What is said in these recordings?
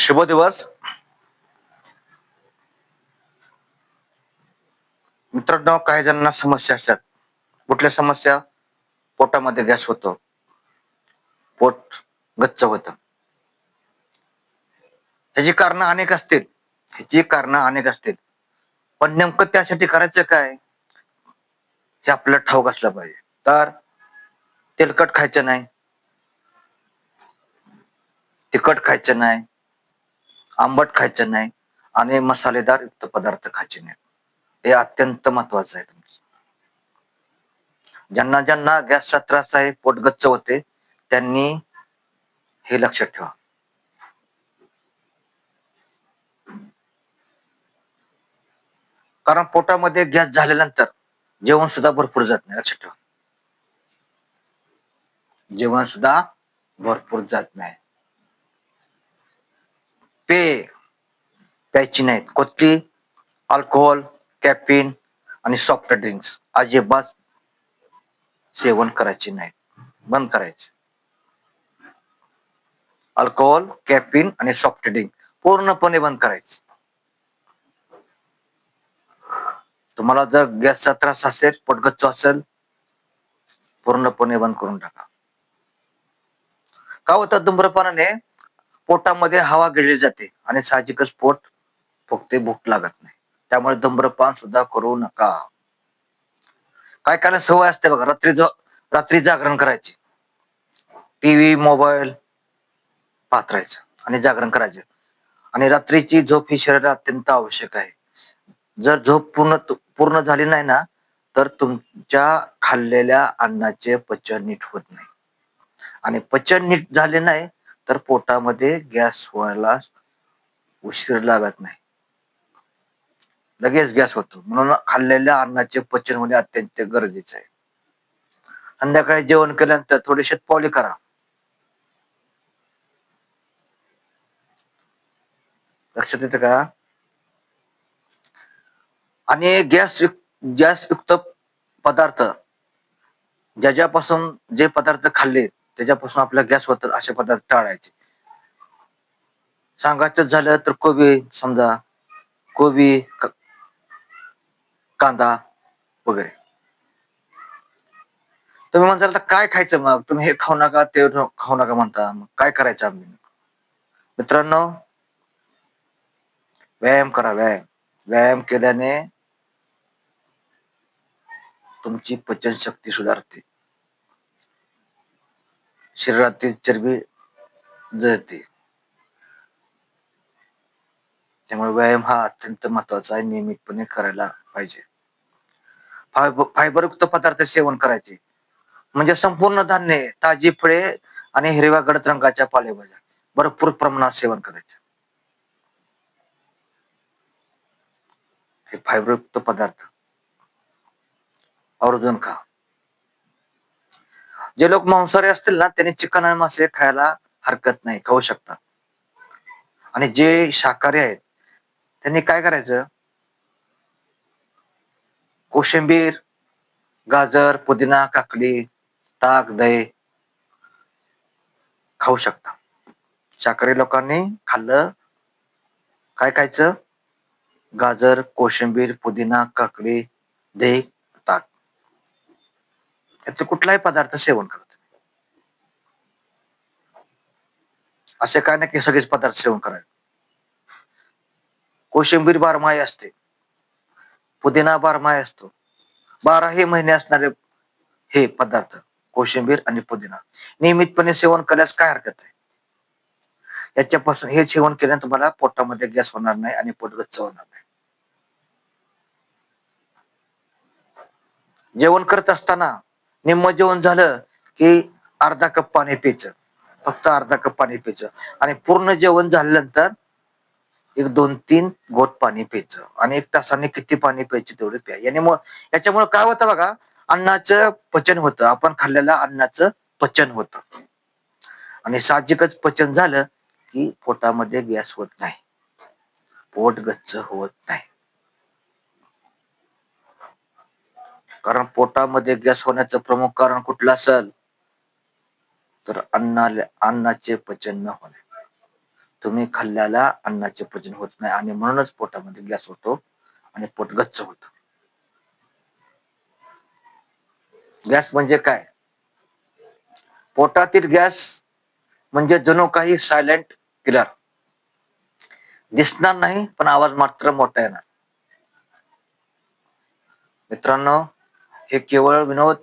शुभ दिवस. मित्रांनो काही जणांना समस्या असतात. कुठल्या समस्या? पोटामध्ये गॅस होतो. पोट गच्च होत. ह्याची कारण अनेक असतील. ह्याची कारण अनेक असतील. पण नेमकं त्यासाठी करायचं काय? हे आपल्याला ठाऊक असलं पाहिजे. तर तेलकट खायचं नाही. तिखट खायचं नाही. आंबट खायचं नाही आणि मसालेदार युक्त पदार्थ खायचे नाहीत हे अत्यंत महत्वाचं आहे तुमचं. ज्यांना ज्यांना गॅसचा त्रास आहे पोट गच्च होते त्यांनी हे लक्षात ठेवा. कारण पोटामध्ये गॅस झाल्यानंतर जेवण सुद्धा भरपूर जात नाही लक्षात ठेवा. जेवण सुद्धा भरपूर जात नाही. पे प्यायची नाहीत. कोणती? अल्कोहोल कॅफिन आणि सॉफ्ट ड्रिंक्स अजिबात सेवन करायचे नाहीत. बंद करायचे. अल्कोहोल कॅफिन आणि सॉफ्ट ड्रिंक पूर्णपणे बंद करायचे. तुम्हाला जर गॅसचा त्रास असेल पोटगच्च असेल पूर्णपणे बंद करून टाका. का होतं धूम्रपानाने? पोटामध्ये हवा गिळली जाते आणि साहजिकच पोट फक्त भूक लागत नाही. त्यामुळे धूम्रपान सुद्धा करू नका. काय काय सवय असते बघा रात्री जो रात्री जागरण करायची. टीव्ही मोबाईल पाहत राहायचं आणि जागरण करायचं. आणि रात्रीची झोप ही शरीराला अत्यंत आवश्यक आहे. जर झोप पूर्ण पूर्ण झाली नाही ना तर तुमच्या खाल्लेल्या अन्नाचे पचन नीट होत नाही. आणि पचन नीट झाले नाही तर पोटामध्ये गॅस व्हायला उशीर लागत नाही. लगेच गॅस होतो. म्हणून खाल्लेल्या अन्नाचे पचन होणे अत्यंत गरजेचे आहे. संध्याकाळी जेवण केल्यानंतर थोडी शेतपावली करा. लक्षात येतं का? आणि गॅस गॅस युक्त पदार्थ ज्याच्यापासून जे पदार्थ खाल्ले त्याच्यापासून आपला गॅस होतात असे पदार्थ टाळायचे. सांगायचं झालं तर कोबी समजा कोबी कांदा वगैरे. तुम्ही म्हणताल तर काय खायचं मग? तुम्ही हे खाऊ नका ते खाऊ नका म्हणता. मग काय करायचं आम्ही? मित्रांनो व्यायाम करा व्यायाम. व्यायाम केल्याने तुमची पचनशक्ती सुधारते. शरीरातील चरबी जळते. त्यामुळे व्यायाम हा अत्यंत महत्त्वाचा आहे नियमितपणे करायला पाहिजे. फायबर फायबरयुक्त पदार्थ सेवन करायचे. म्हणजे संपूर्ण धान्य ताजी फळे आणि हिरव्या गडद रंगाच्या पालेभाज्या. भरपूर प्रमाणात सेवन करायचे. हे फायबरयुक्त पदार्थ. आवर्जून खा. जे लोक मांसाहारी असतील ना त्यांनी चिकन आणि मासे खायला हरकत नाही खाऊ शकता. आणि जे शाकाहारी आहेत त्यांनी काय करायचं? कोशिंबीर गाजर पुदिना काकडी ताक दही खाऊ शकता. शाकाहारी लोकांनी खाल्लं काय खायचं? गाजर कोशिंबीर पुदिना काकडी दही ताक कुठलाही पदार्थ सेवन करत असे काय नाही की सगळेच पदार्थ सेवन करावे. कोशिंबीर बारमाही असते. पुदिना बारमाही असतो. बाराही महिने असणारे हे पदार्थ कोशिंबीर आणि पुदिना नियमितपणे सेवन केल्यास काय हरकत आहे? याच्यापासून हे सेवन केल्याने तुम्हाला पोटामध्ये गॅस होणार नाही आणि पोटगच्च होणार नाही. जेवण करत असताना निम्म जेवण झालं की अर्धा कप पाणी प्यायचं. फक्त अर्धा कप पाणी प्यायचं. आणि पूर्ण जेवण झाल्यानंतर एक दोन तीन गोट पाणी प्यायचं. आणि एक तासाने किती पाणी प्यायचे तेवढे प्या. याने मग याच्यामुळे काय होतं बघा अन्नाचं पचन होतं. आपण खाल्लेलं अन्नाचं पचन होतं. आणि साहजिकच पचन झालं की पोटामध्ये गॅस होत नाही. पोट गच्च होत नाही. कारण पोटामध्ये गॅस होण्याचं प्रमुख कारण कुठलं असेल? तर अन्नाला अन्नाचे पचन न होणे. तुम्ही खाल्ल्याला अन्नाचे पचन होत नाही आणि म्हणूनच पोटामध्ये गॅस होतो आणि पोट गच्च होत. गॅस म्हणजे काय? पोटातील गॅस म्हणजे जणू काही सायलेंट किलर. दिसणार नाही पण आवाज मात्र मोठा येणार. मित्रांनो हे केवळ विनोद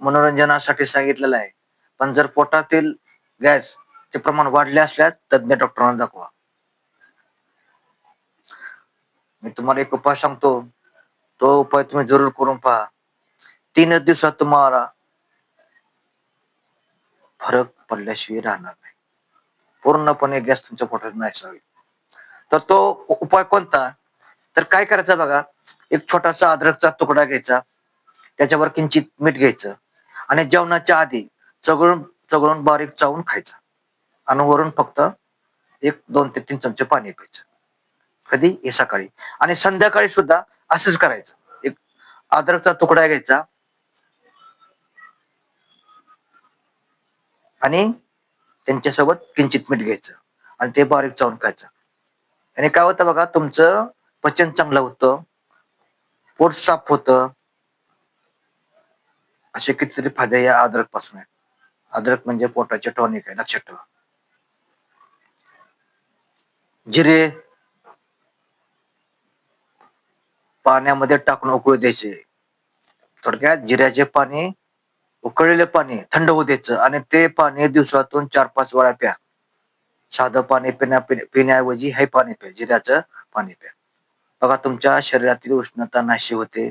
मनोरंजनासाठी सांगितलेलं आहे. पण जर पोटातील गॅस चे प्रमाण वाढले असल्यास तज्ञ डॉक्टरांना दाखवा. मी तुम्हाला एक उपाय सांगतो. तो उपाय तुम्ही जरूर करून पहा. तीनच दिवसात तुम्हाला फरक पडल्याशिवाय राहणार नाही. पूर्णपणे गॅस तुमच्या पोटात नाही होईल तर तो उपाय कोणता? तर काय करायचा बघा. एक छोटासा अद्रकचा तुकडा घ्यायचा. त्याच्यावर किंचित मीठ घ्यायचं आणि जेवणाच्या आधी चगळून चगळून बारीक चावून खायचा. आणि वरून फक्त एक दोन ते तीन चमचे पाणी प्यायचं. कधी? हे सकाळी. आणि संध्याकाळी सुद्धा असंच करायचं. एक अद्रकचा तुकडा घ्यायचा. आणि त्यांच्यासोबत किंचित मीठ घ्यायचं. आणि ते बारीक चावून खायचं. आणि काय होतं बघा तुमचं पचन चांगलं होतं. पोट साफ होतं. असे कितीतरी फायदे या अद्रकपासून आहेत. अद्रक म्हणजे पोटाचे टॉनिक आहे लक्षात ठेवा. जिरे पाण्यामध्ये टाकून उकळू द्यायचे. थोडक्यात जिऱ्याचे पाणी उकळलेले पाणी थंड होऊ द्यायचं आणि ते पाणी दिवसातून चार पाच वेळा प्या. साधं पाणी पिण्या पिण्याऐवजी हे पाणी प्या जिऱ्याचं पाणी प्या. बघा तुमच्या शरीरातील उष्णता नाशी होते.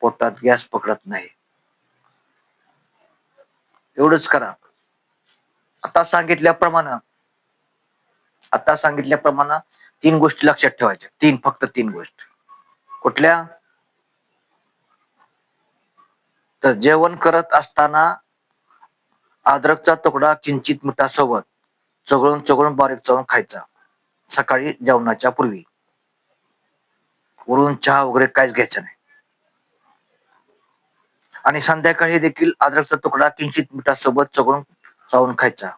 पोटात गॅस पकडत नाही. एवढंच करा. आता सांगितल्याप्रमाणे आता सांगितल्याप्रमाणे तीन गोष्टी लक्षात ठेवायच्या. तीन फक्त तीन गोष्टी. कुठल्या? तर जेवण करत असताना अद्रकचा तुकडा किंचित मिठासोबत चघळून चघळून बारीक चवून खायचा. सकाळी जेवणाच्या पूर्वी. वरून चहा वगैरे काहीच घ्यायचं नाही. आणि संध्याकाळी देखील अद्रकचा तुकडा किंचित मिठासोबत चघळून चावून खायचा.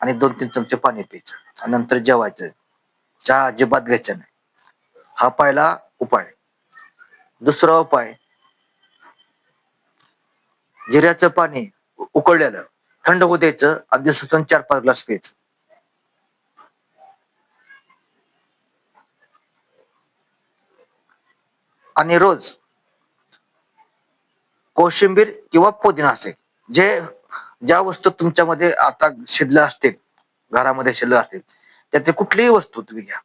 आणि दोन तीन चमचे पाणी प्यायचं. आणि नंतर जेवायचं. चहा अजिबात घ्यायचा नाही. हा पहिला उपाय. दुसरा उपाय. जिऱ्याचं पाणी उकळलेलं. थंड होऊ द्यायचं आणि दिवसातून चार पाच ग्लास प्यायचं. आणि रोज कोशिंबीर किंवा पुदिना असेल जे ज्या वस्तू तुमच्यामध्ये आता शिल्लक असतील घरामध्ये शिल्लक असतील त्यातली कुठलीही वस्तू तुम्ही घ्या.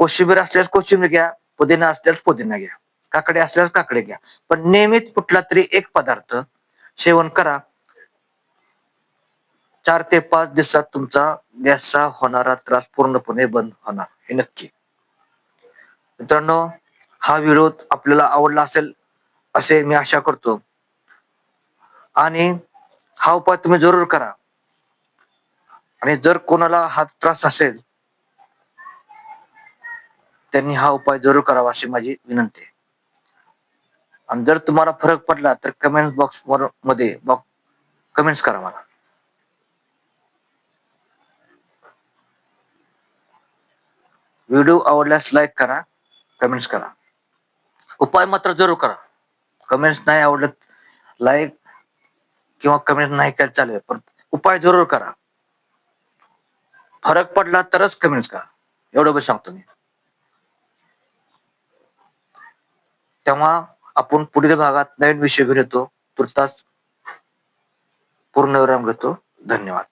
कोशिंबीर असल्यास कोशिंबीर घ्या पुदिना असल्यास पुदिना घ्या काकडे असल्यास काकडे घ्या पण नेहमीच कुठला तरी एक पदार्थ सेवन करा. चार ते पाच दिवसात तुमचा गॅसचा होणारा त्रास पूर्णपणे बंद होणार हे नक्की. मित्रांनो हा व्हिडिओ आपल्याला आवडला असेल असे मी आशा करतो. आणि हा उपाय तुम्ही जरूर करा. आणि जर कोणाला हा त्रास असेल त्यांनी हा उपाय जरूर करावा अशी माझी विनंती आहे. आणि जर तुम्हाला फरक पडला तर कमेंट बॉक्समध्ये कमेंट्स करा मला. व्हिडिओ आवडल्यास लाईक करा कमेंट्स करा. उपाय मात्र जरूर करा. कमेंट्स नाही आवडलं लाईक किंवा कमेंट नाही काय चालेल. पण उपाय जरूर करा. फरक पडला तरच कमेंट्स करा. एवढं बस सांगतो मी. तेव्हा आपण पुढील भागात नवीन विषय घेऊन येतो. तुर्तास पूर्ण विराम घेतो. धन्यवाद.